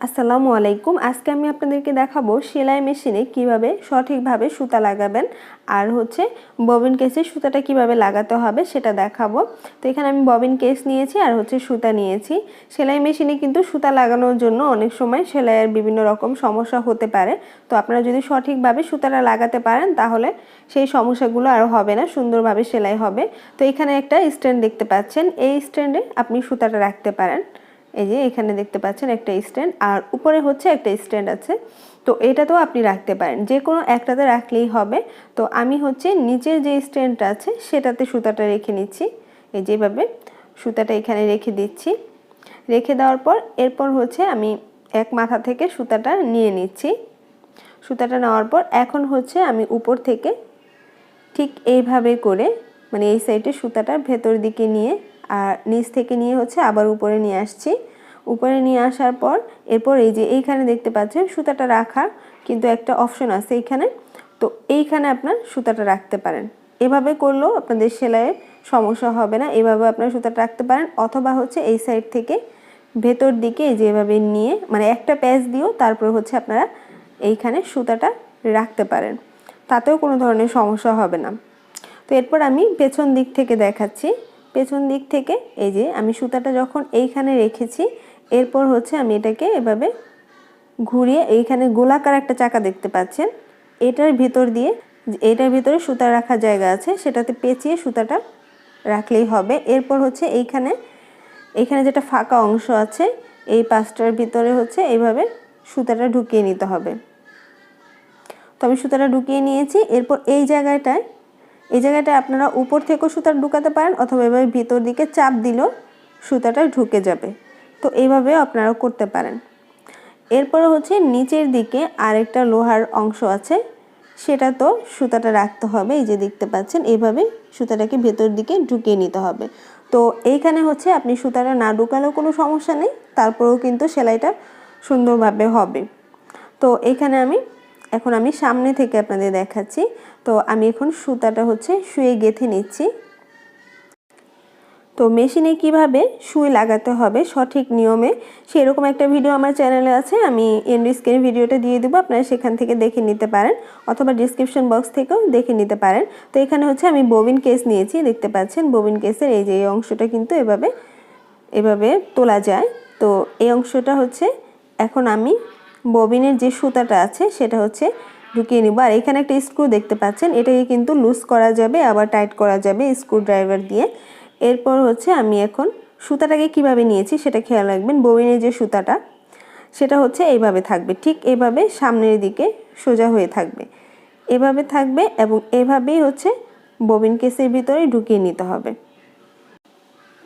আসসালামু আলাইকুম। আজকে আমি আপনাদেরকে দেখাবো সেলাই মেশিনে কীভাবে সঠিকভাবে সুতা লাগাবেন আর হচ্ছে ববিন কেসে সুতাটা কীভাবে লাগাতে হবে সেটা দেখাবো। তো এখানে আমি ববিন কেস নিয়েছি আর হচ্ছে সুতা নিয়েছি। সেলাই মেশিনে কিন্তু সুতা লাগানোর জন্য অনেক সময় সেলাইয়ের বিভিন্ন রকম সমস্যা হতে পারে। তো আপনারা যদি সঠিকভাবে সুতাটা লাগাতে পারেন তাহলে সেই সমস্যাগুলো আর হবে না, সুন্দরভাবে সেলাই হবে। তো এখানে একটা স্ট্যান্ড দেখতে পাচ্ছেন। এই স্ট্যান্ডে আপনি সুতাটা রাখতে পারেন। এই যে এখানে দেখতে পাচ্ছেন একটা স্ট্যান্ড, আর উপরে হচ্ছে একটা স্ট্যান্ড আছে। তো এটাতেও আপনি রাখতে পারেন, যে কোনো একটাতে রাখলেই হবে। তো আমি হচ্ছে নিচের যে স্ট্যান্ডটা আছে, সেটাতে সুতাটা রেখে নিচ্ছি। এই যেভাবে সুতাটা এখানে রেখে দিচ্ছি। রেখে দেওয়ার পর, এরপর হচ্ছে আমি এক মাথা থেকে সুতাটা নিয়ে নিচ্ছি। সুতাটা নেওয়ার পর, এখন হচ্ছে আমি উপর থেকে ঠিক এইভাবে করে মানে এই সাইডে সুতাটা ভেতর দিকে নিয়ে আর নিচ থেকে নিয়ে হচ্ছে আবার উপরে নিয়ে আসছি। উপরে নিয়ে আসার পর এরপর এই যে এইখানে দেখতে পাচ্ছেন সুতাটা রাখার কিন্তু একটা অপশন আছে এইখানে। তো এইখানে আপনার সুতাটা রাখতে পারেন। এভাবে করলেও আপনাদের সেলাইয়ের সমস্যা হবে না। এভাবে আপনার সুতাটা রাখতে পারেন অথবা হচ্ছে এই সাইড থেকে ভেতর দিকে যেভাবে নিয়ে মানে একটা প্যাচ দিয়েও তারপরে হচ্ছে আপনারা এইখানে সুতাটা রাখতে পারেন। তাতেও কোনো ধরনের সমস্যা হবে না। তো এরপর আমি পেছন দিক থেকে দেখাচ্ছি। পেছন দিক থেকে, এই যে আমি সুতাটা যখন এইখানে রেখেছি, এরপর হচ্ছে আমি এটাকে এভাবে ঘুরিয়ে এইখানে গোলাকার একটা চাকা দেখতে পাচ্ছেন। এটার ভিতর দিয়ে, এটার ভিতরে সুতা রাখার জায়গা আছে, সেটাতে পেঁচিয়ে সুতাটা রাখলেই হবে। এরপর হচ্ছে এইখানে এইখানে যেটা ফাঁকা অংশ আছে, এই পাঁচটার ভিতরে হচ্ছে এইভাবে সুতাটা ঢুকিয়ে নিতে হবে। তো আমি সুতাটা ঢুকিয়ে নিয়েছি, এরপর এই জায়গাটায় এই জায়গাটায় আপনারা উপর থেকেও সুতা ঢুকাতে পারেন অথবা এভাবে ভিতর দিকে চাপ দিলেও সুতাটা ঢুকে যাবে। তো এইভাবে আপনারা করতে পারেন। এরপরে হচ্ছে নিচের দিকে আরেকটা লোহার অংশ আছে। সেটা তো সুতাটা রাখতে হবে, এই যে দেখতে পাচ্ছেন, এইভাবে সুতাটাকে ভেতর দিকে ঢুকিয়ে নিতে হবে। তো এইখানে হচ্ছে আপনি সুতাটা না ঢুকালেও কোনো সমস্যা নেই, তারপরেও কিন্তু সেলাইটা সুন্দরভাবে হবে। তো এখানে আমি এখন আমি সামনে থেকে আপনাদের দেখাচ্ছি। তো আমি এখন সুতাটা হচ্ছে শুয়ে গেঁথে নিচ্ছি। তো মেশিনে কীভাবে সুই লাগাতে হবে সঠিক নিয়মে সেরকম একটা ভিডিও আমার চ্যানেলে আছে। আমি এন্ড ভিডিওটা দিয়ে দেবো, আপনারা সেখান থেকে দেখে নিতে পারেন অথবা ডিসক্রিপশন বক্স থেকেও দেখে নিতে পারেন। তো এখানে হচ্ছে আমি ববিন কেস নিয়েছি, দেখতে পাচ্ছেন? ববিন কেসের এই যে, এই অংশটা কিন্তু এভাবে এভাবে তোলা যায়। তো এই অংশটা হচ্ছে, এখন আমি ববিনের যে সুতাটা আছে, সেটা হচ্ছে ঢুকিয়ে নিব। আর এখানে একটা স্ক্রু দেখতে পাচ্ছেন, এটাকে কিন্তু লুজ করা যাবে, আবার টাইট করা যাবে স্ক্রু ড্রাইভার দিয়ে। এরপর হচ্ছে আমি এখন সুতাটাকে কীভাবে নিয়েছি, সেটা খেয়াল রাখবেন, ববিনের যে সুতাটা, সেটা হচ্ছে এইভাবে থাকবে, ঠিক এভাবে সামনের দিকে সোজা হয়ে থাকবে। এভাবে থাকবে এবং এভাবেই হচ্ছে ববিন কেসের ভিতরে ঢুকিয়ে নিতে হবে।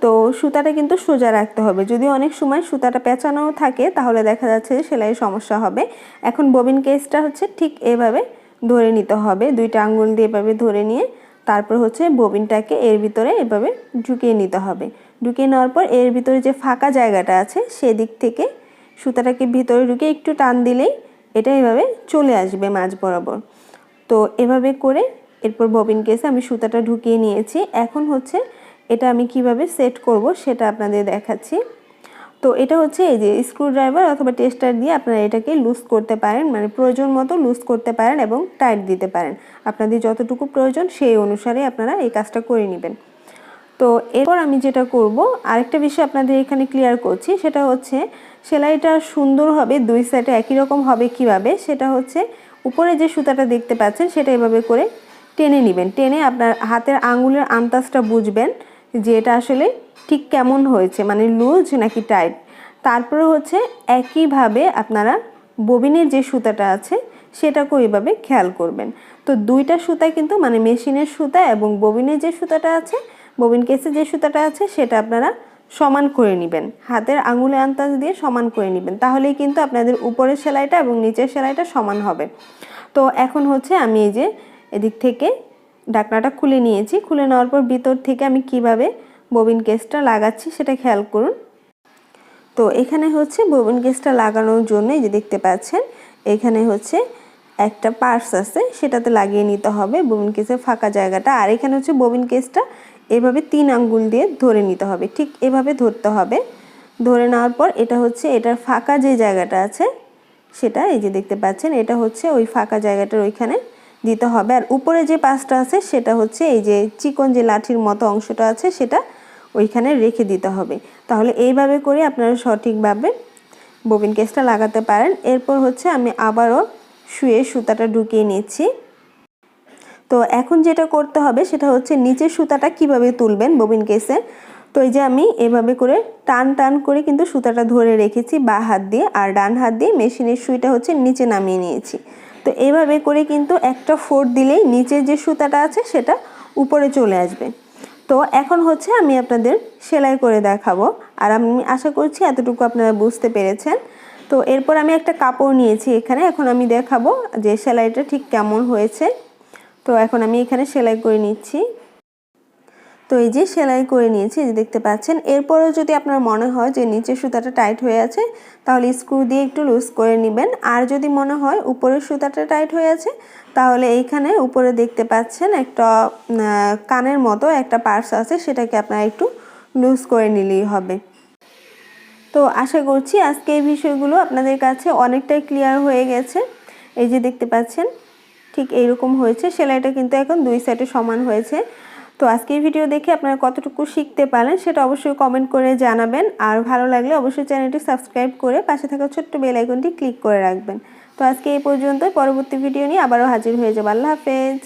তো সুতাটা কিন্তু সোজা রাখতে হবে। যদি অনেক সময় সুতাটা পেঁচানো থাকে, তাহলে দেখা যাচ্ছে যে সেলাইয়ের সমস্যা হবে। এখন ববিন কেসটা হচ্ছে ঠিক এভাবে ধরে নিতে হবে। দুইটা আঙ্গুল দিয়ে এভাবে ধরে নিয়ে তারপর হচ্ছে ববিনটাকে এর ভিতরে এভাবে ঢুকিয়ে নিতে হবে। ঢুকিয়ে নেওয়ার পর এর ভিতরে যে ফাঁকা জায়গাটা আছে, সেদিক থেকে সুতাটাকে ভিতরে ঢুকে একটু টান দিলেই এটা এভাবে চলে আসবে মাঝ বরাবর। তো এভাবে করে এরপর ববিন কেসে আমি সুতাটা ঢুকিয়ে নিয়েছি। এখন হচ্ছে এটা আমি কীভাবে সেট করব সেটা আপনাদের দেখাচ্ছি। তো এটা হচ্ছে এই যে স্ক্রুড্রাইভার অথবা টেস্টার দিয়ে আপনারা এটাকে লুজ করতে পারেন মানে প্রয়োজন মতো লুজ করতে পারেন এবং টাইট দিতে পারেন। আপনাদের যতটুকু প্রয়োজন সেই অনুসারে আপনারা এই কাজটা করে নেবেন। তো এরপর আমি যেটা করব, আরেকটা বিষয় আপনাদের এখানে ক্লিয়ার করছি, সেটা হচ্ছে সেলাইটা সুন্দর হবে, দুই সাইডে একই রকম হবে কীভাবে, সেটা হচ্ছে উপরে যে সুতাটা দেখতে পাচ্ছেন সেটা এভাবে করে টেনে নেবেন। টেনে আপনার হাতের আঙুলের আন্দাজটা বুঝবেন। যে এটা আসলে ঠিক কেমন হয়েছে মানে লুজ নাকি টাইট তারপরে হচ্ছে একইভাবে আপনারা ববিনের যে সুতাটা আছে, সেটাকেও এইভাবে খেয়াল করবেন। তো দুইটা সুতা কিন্তু মানে মেশিনের সুতা এবং ববিনের যে সুতাটা আছে ববিন কেসে যে সুতাটা আছে, সেটা আপনারা সমান করে নেবেন। হাতের আঙুলে আন্দাজ দিয়ে সমান করে নেবেন। তাহলেই কিন্তু আপনাদের উপরের সেলাইটা এবং নিচের সেলাইটা সমান হবে। তো এখন হচ্ছে আমি এই যে এদিক থেকে ঢাকনাটা খুলে নিয়েছি। খুলে নেওয়ার পর ভিতর থেকে আমি কীভাবে ববিন কেসটা লাগাচ্ছি সেটা খেয়াল করুন। তো এখানে হচ্ছে ববিন কেসটা লাগানোর জন্য যে দেখতে পাচ্ছেন, এখানে হচ্ছে একটা পার্স আছে, সেটাতে লাগিয়ে নিতে হবে। ববিন কেসের ফাঁকা জায়গাটা। আর এখানে হচ্ছে ববিন কেসটা এভাবে তিন আঙ্গুল দিয়ে ধরে নিতে হবে। ঠিক এভাবে ধরতে হবে। ধরে নেওয়ার পর এটা হচ্ছে, এটার ফাঁকা যে জায়গাটা আছে, সেটা এই যে দেখতে পাচ্ছেন, এটা হচ্ছে ওই ফাঁকা জায়গাটার ওইখানে দিতে হবে। আর উপরে যে পাশটা আছে, সেটা হচ্ছে এই যে চিকন যে লাঠির মতো অংশটা আছে, সেটা ওইখানে রেখে দিতে হবে। তাহলে এইভাবে করে আপনারা সঠিকভাবে ববিন কেসটা লাগাতে পারেন। এরপর হচ্ছে আমি আবারও শুয়ে সুতাটা ঢুকিয়ে নিচ্ছি। তো এখন যেটা করতে হবে, সেটা হচ্ছে নিচের সুতাটা কীভাবে তুলবেন ববিন কেসে তো এই যে আমি এভাবে করে টান টান করে কিন্তু সুতাটা ধরে রেখেছি, বা হাত দিয়ে। আর ডান হাত দিয়ে মেশিনের সুইটা হচ্ছে নিচে নামিয়ে নিয়েছি। তো এভাবে করে কিন্তু একটা ফোর দিলেই নিচের যে সুতাটা আছে সেটা উপরে চলে আসবে। তো এখন হচ্ছে আমি আপনাদের সেলাই করে দেখাবো। আর আমি আশা করছি এতটুকু আপনারা বুঝতে পেরেছেন। তো এরপর আমি একটা কাপড় নিয়েছি এখানে। এখন আমি দেখাবো যে সেলাইটা ঠিক কেমন হয়েছে। তো এখন আমি এখানে সেলাই করে নিচ্ছি। তো এই যে সেলাই করে নিয়েছি যে দেখতে পাচ্ছেন। এরপরেও যদি আপনার মনে হয় যে নিচের সুতাটা টাইট হয়ে আছে, তাহলে স্ক্রু দিয়ে একটু লুজ করে নেবেন। আর যদি মনে হয় উপরের সুতাটা টাইট হয়ে আছে, তাহলে এইখানে উপরে দেখতে পাচ্ছেন একটা কানের মতো একটা পার্স আছে, সেটাকে আপনারা একটু লুজ করে নিলেই হবে। তো আশা করছি আজকে এই বিষয়গুলো আপনাদের কাছে অনেকটাই ক্লিয়ার হয়ে গেছে। এই যে দেখতে পাচ্ছেন, ঠিক এইরকম হয়েছে। সেলাইটা কিন্তু এখন দুই সাইডে সমান হয়েছে। তো আজকে এই ভিডিও দেখে আপনারা কতটুকু শিখতে পারেন সেটা অবশ্যই কমেন্ট করে জানাবেন। আর ভালো লাগলে অবশ্যই চ্যানেলটি সাবস্ক্রাইব করে পাশে থাকা ছোট্ট বেল আইকনটি ক্লিক করে রাখবেন। তো আজকে এই পর্যন্ত পরবর্তী ভিডিও নিয়ে আবারও হাজির হয়ে যাব। আল্লাহ হাফেজ।